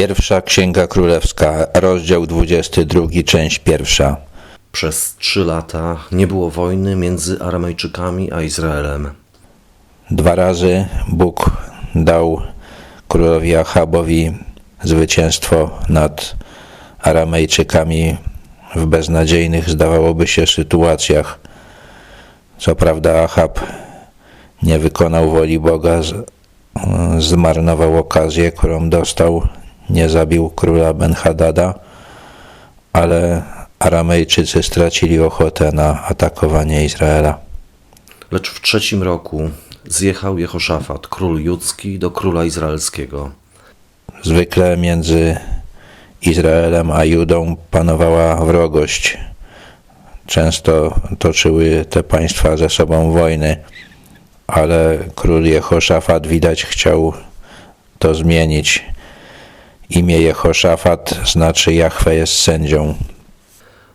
Pierwsza Księga Królewska, rozdział 22, część pierwsza. Przez trzy lata nie było wojny między Aramejczykami a Izraelem. Dwa razy Bóg dał królowi Achabowi zwycięstwo nad Aramejczykami w beznadziejnych, zdawałoby się, sytuacjach. Co prawda Achab nie wykonał woli Boga, zmarnował okazję, którą dostał, nie zabił króla Ben-Hadada, ale Aramejczycy stracili ochotę na atakowanie Izraela. Lecz w trzecim roku zjechał Jehoszafat, król judzki, do króla izraelskiego. Zwykle między Izraelem a Judą panowała wrogość. Często toczyły te państwa ze sobą wojny, ale król Jehoszafat widać chciał to zmienić. Imię Jehoszafat znaczy Jahwe jest sędzią.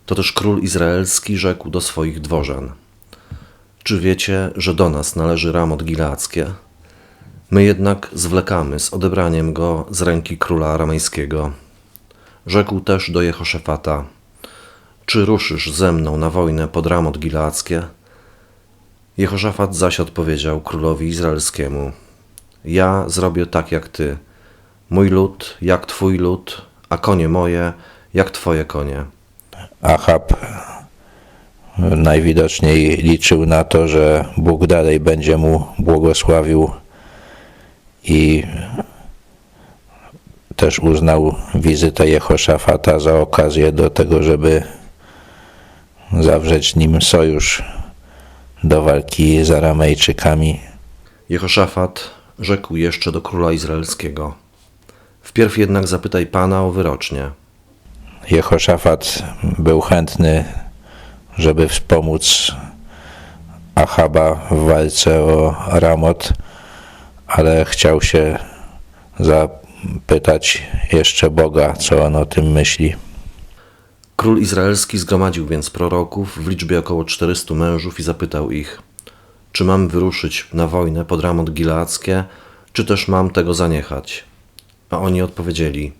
To też król izraelski rzekł do swoich dworzan. Czy wiecie, że do nas należy Ramot Gileackie? My jednak zwlekamy z odebraniem go z ręki króla aramejskiego. Rzekł też do Jehoszafata. Czy ruszysz ze mną na wojnę pod Ramot Gileackie? Jehoszafat zaś odpowiedział królowi izraelskiemu. Ja zrobię tak jak ty. Mój lud jak twój lud, a konie moje jak twoje konie. Achab najwidoczniej liczył na to, że Bóg dalej będzie mu błogosławił i też uznał wizytę Jehoszafata za okazję do tego, żeby zawrzeć nim sojusz do walki z Aramejczykami. Jehoszafat rzekł jeszcze do króla izraelskiego. Wpierw jednak zapytaj pana o wyrocznie. Jehoszafat był chętny, żeby wspomóc Achaba w walce o Ramot, ale chciał się zapytać jeszcze Boga, co on o tym myśli. Król izraelski zgromadził więc proroków w liczbie około 400 mężów i zapytał ich, czy mam wyruszyć na wojnę pod Ramot Gileackie, czy też mam tego zaniechać? A oni odpowiedzieli,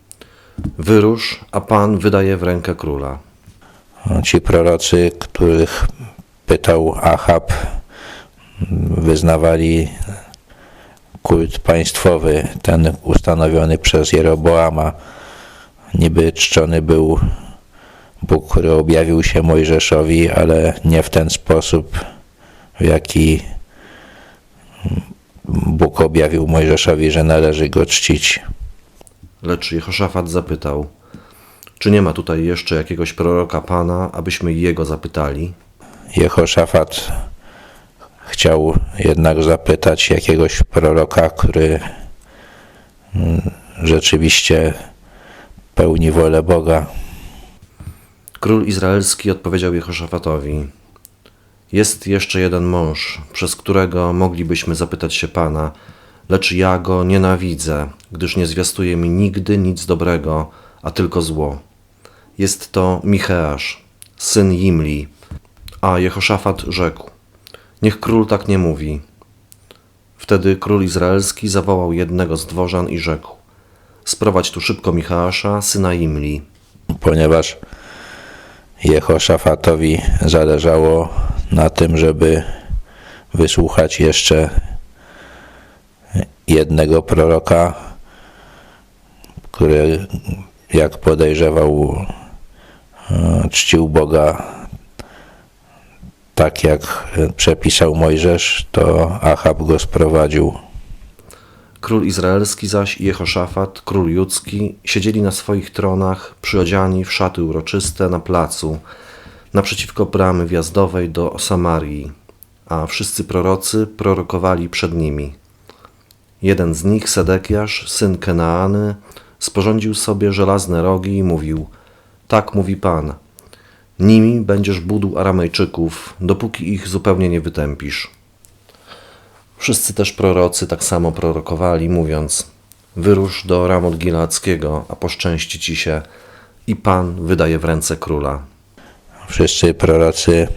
wyrusz, a pan wydaje w rękę króla. Ci prorocy, których pytał Achab, wyznawali kult państwowy, ten ustanowiony przez Jeroboama. Niby czczony był Bóg, który objawił się Mojżeszowi, ale nie w ten sposób, w jaki Bóg objawił Mojżeszowi, że należy go czcić. Lecz Jehoszafat zapytał, czy nie ma tutaj jeszcze jakiegoś proroka pana, abyśmy jego zapytali? Jehoszafat chciał jednak zapytać jakiegoś proroka, który mm, rzeczywiście pełni wolę Boga. Król izraelski odpowiedział Jehoszafatowi: Jest jeszcze jeden mąż, przez którego moglibyśmy zapytać się Pana, lecz ja go nienawidzę, gdyż nie zwiastuje mi nigdy nic dobrego, a tylko zło. Jest to Micheasz, syn Jimli. A Jehoszafat rzekł: Niech król tak nie mówi. Wtedy król izraelski zawołał jednego z dworzan i rzekł: Sprowadź tu szybko Micheasza, syna Jimli. ponieważ Jehoszafatowi zależało na tym, żeby wysłuchać jeszcze jednego proroka, który, jak podejrzewał, e, czcił Boga tak, jak przepisał Mojżesz, to Achab go sprowadził. Król izraelski zaś i Jehoszafat, król judzki, siedzieli na swoich tronach, przyodziani w szaty uroczyste na placu, naprzeciwko bramy wjazdowej do Samarii, a wszyscy prorocy prorokowali przed nimi. Jeden z nich, Sedekiasz, syn Kenaany, sporządził sobie żelazne rogi i mówił: Tak mówi Pan, nimi będziesz budł Aramejczyków, dopóki ich zupełnie nie wytępisz. Wszyscy też prorocy tak samo prorokowali, mówiąc: Wyrusz do Ramot Gileackiego, a poszczęści ci się, i Pan wydaje w ręce króla. Wszyscy prorocy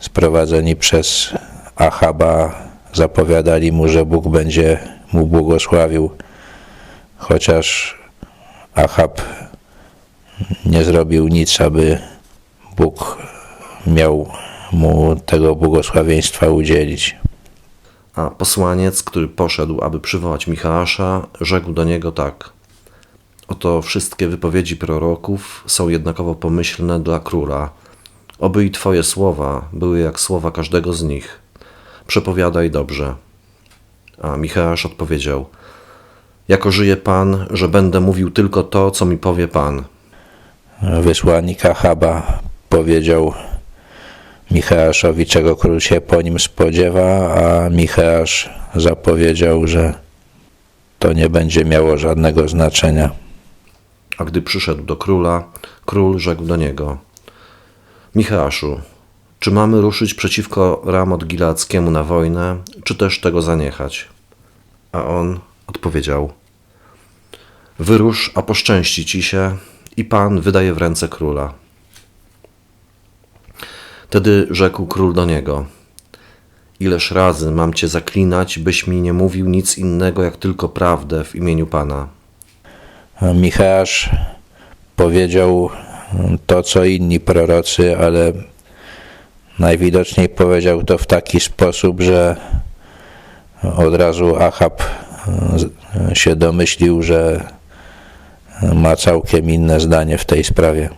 sprowadzeni przez Achaba zapowiadali mu, że Bóg będzie mu błogosławił. chociaż Achab nie zrobił nic, aby Bóg miał mu tego błogosławieństwa udzielić. A posłaniec, który poszedł, aby przywołać Michała, rzekł do niego tak. Oto wszystkie wypowiedzi proroków są jednakowo pomyślne dla króla. Oby i Twoje słowa były jak słowa każdego z nich. Przepowiadaj dobrze. A Michał odpowiedział: Jako żyje Pan, że będę mówił tylko to, co mi powie Pan. Wysłannik Achaba powiedział Micheaszowi, czego król się po nim spodziewa, a Micheasz zapowiedział, że to nie będzie miało żadnego znaczenia. A gdy przyszedł do króla, król rzekł do niego: Michałaszu, czy mamy ruszyć przeciwko Ramot Gileackiemu na wojnę, czy też tego zaniechać? A on odpowiedział: Wyrusz, a poszczęści ci się, i Pan wydaje w ręce króla. Wtedy rzekł król do niego: Ileż razy mam cię zaklinać, byś mi nie mówił nic innego, jak tylko prawdę w imieniu Pana. Micheasz powiedział to, co inni prorocy, ale najwidoczniej powiedział to w taki sposób, że od razu Achab się domyślił, że ma całkiem inne zdanie w tej sprawie.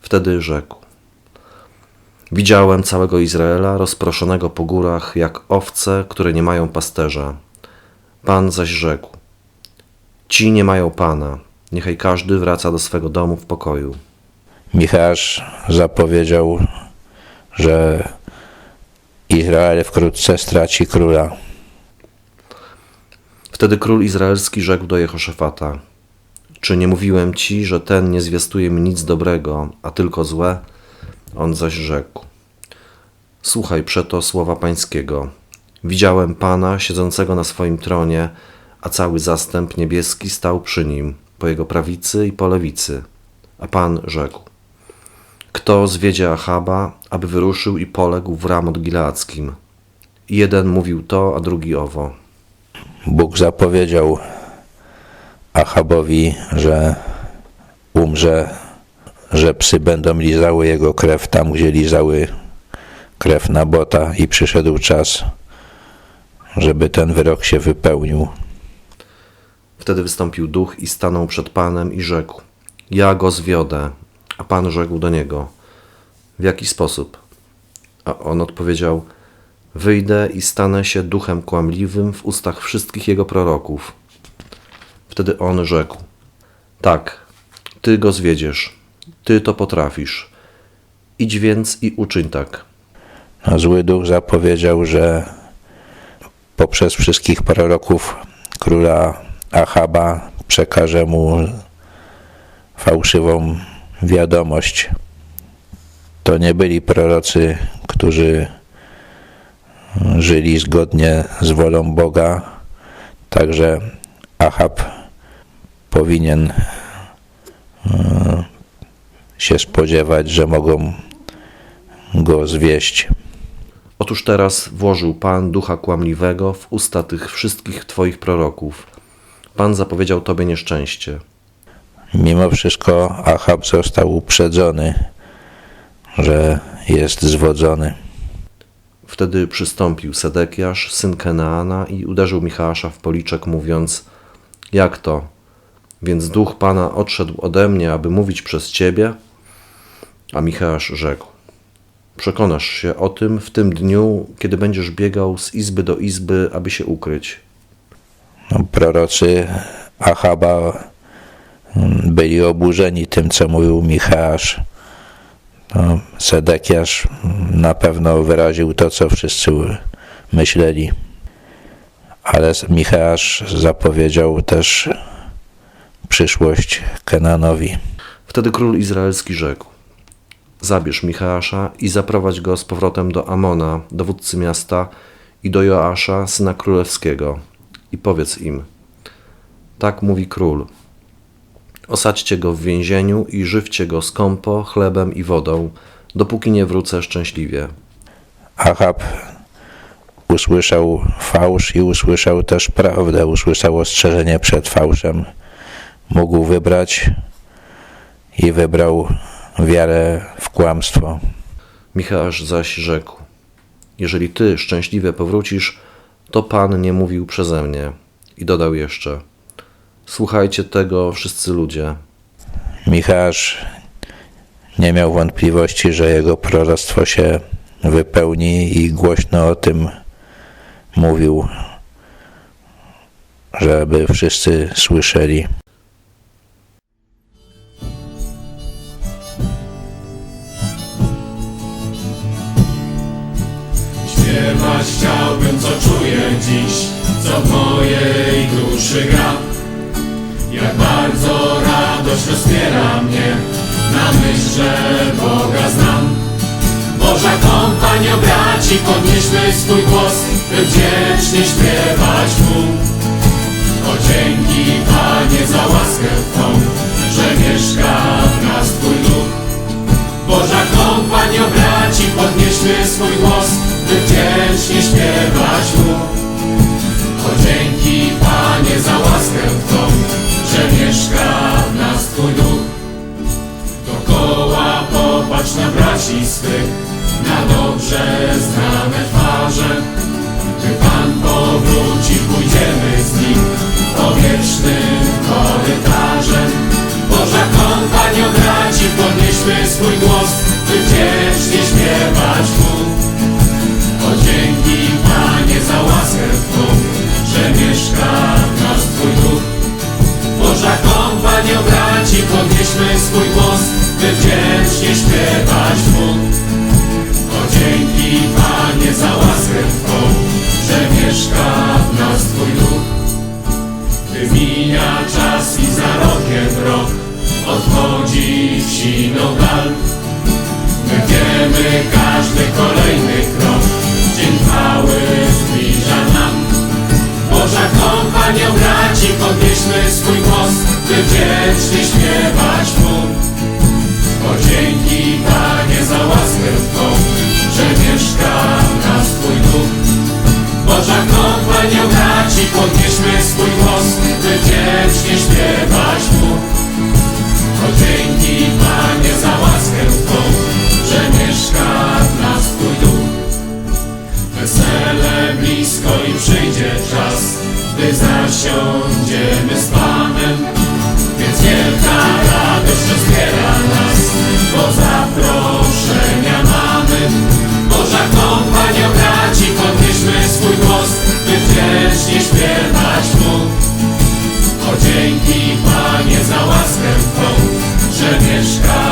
Wtedy rzekł: Widziałem całego Izraela rozproszonego po górach, jak owce, które nie mają pasterza. Pan zaś rzekł: Ci nie mają pana, niechaj każdy wraca do swego domu w pokoju. Micheasz zapowiedział, że Izrael wkrótce straci króla. Wtedy król izraelski rzekł do Jehoszafata: Czy nie mówiłem ci, że ten nie zwiastuje mi nic dobrego, a tylko złe? On zaś rzekł: Słuchaj przeto słowa pańskiego. Widziałem pana siedzącego na swoim tronie, a cały zastęp niebieski stał przy nim, po jego prawicy i po lewicy. A pan rzekł: Kto zwiedzie Achaba, aby wyruszył i poległ w Ramot Gileackim? Jeden mówił to, a drugi owo. Bóg zapowiedział Achabowi, że umrze, że psy będą lizały jego krew tam, gdzie lizały krew Nabota i przyszedł czas, żeby ten wyrok się wypełnił. Wtedy wystąpił duch i stanął przed Panem i rzekł: Ja go zwiodę. A Pan rzekł do niego: W jaki sposób? A on odpowiedział: Wyjdę i stanę się duchem kłamliwym w ustach wszystkich jego proroków. Wtedy on rzekł: Tak, ty go zwiedziesz, ty to potrafisz. Idź więc i uczyń tak. A zły duch zapowiedział, że poprzez wszystkich proroków króla Achaba przekaże mu fałszywą wiadomość. To nie byli prorocy, którzy żyli zgodnie z wolą Boga, także Achab powinien e, się spodziewać, że mogą go zwieść. Otóż teraz włożył Pan ducha kłamliwego w usta tych wszystkich Twoich proroków. Pan zapowiedział Tobie nieszczęście. Mimo wszystko Achab został uprzedzony, że jest zwodzony. Wtedy przystąpił Sedekiasz, syn Kenaana i uderzył Michała w policzek, mówiąc: Jak to? Więc duch Pana odszedł ode mnie, aby mówić przez Ciebie? A Michał rzekł: Przekonasz się o tym w tym dniu, kiedy będziesz biegał z izby do izby, aby się ukryć. No, prorocy Achaba byli oburzeni tym, co mówił Michałasz. No, Sedekiasz na pewno wyraził to, co wszyscy myśleli. Ale Michałasz zapowiedział też przyszłość Kenanowi. Wtedy król izraelski rzekł: Zabierz Michała i zaprowadź go z powrotem do Amona, dowódcy miasta, i do Joasza, syna królewskiego, i powiedz im: Tak mówi król. Osadźcie go w więzieniu i żywcie go skąpo, chlebem i wodą, dopóki nie wrócę szczęśliwie. Achab usłyszał fałsz i usłyszał też prawdę, usłyszał ostrzeżenie przed fałszem. Mógł wybrać i wybrał wiarę w kłamstwo. Michał zaś rzekł: Jeżeli ty szczęśliwie powrócisz, to Pan nie mówił przeze mnie. I dodał jeszcze: Słuchajcie tego, wszyscy ludzie. Michał nie miał wątpliwości, że jego proroctwo się wypełni i głośno o tym mówił, żeby wszyscy słyszeli. Śpiewać chciałbym, co czuję dziś, co w mojej duszy gra. Jak bardzo radość rozpiera mnie, na myśl, że Boga znam. Boża kompanio braci, podnieśmy swój głos, by wdzięcznie śpiewać Mu. O dzięki Panie za łaskę Twą, że mieszka w nas Twój duch. Boża kompanio braci, podnieśmy swój głos, by wdzięcznie śpiewać Mu. każdy kolejny krok. Dzień chwały zbliża nam. Boża kompanią braci podnieśmy swój głos By wiecznie śpiewać Mu. O dzięki Panie za łaskę Twą Że mieszka w nas Twój Duch. Boża kompanią braci podnieśmy swój głos By wiecznie śpiewać Mu. Mieszka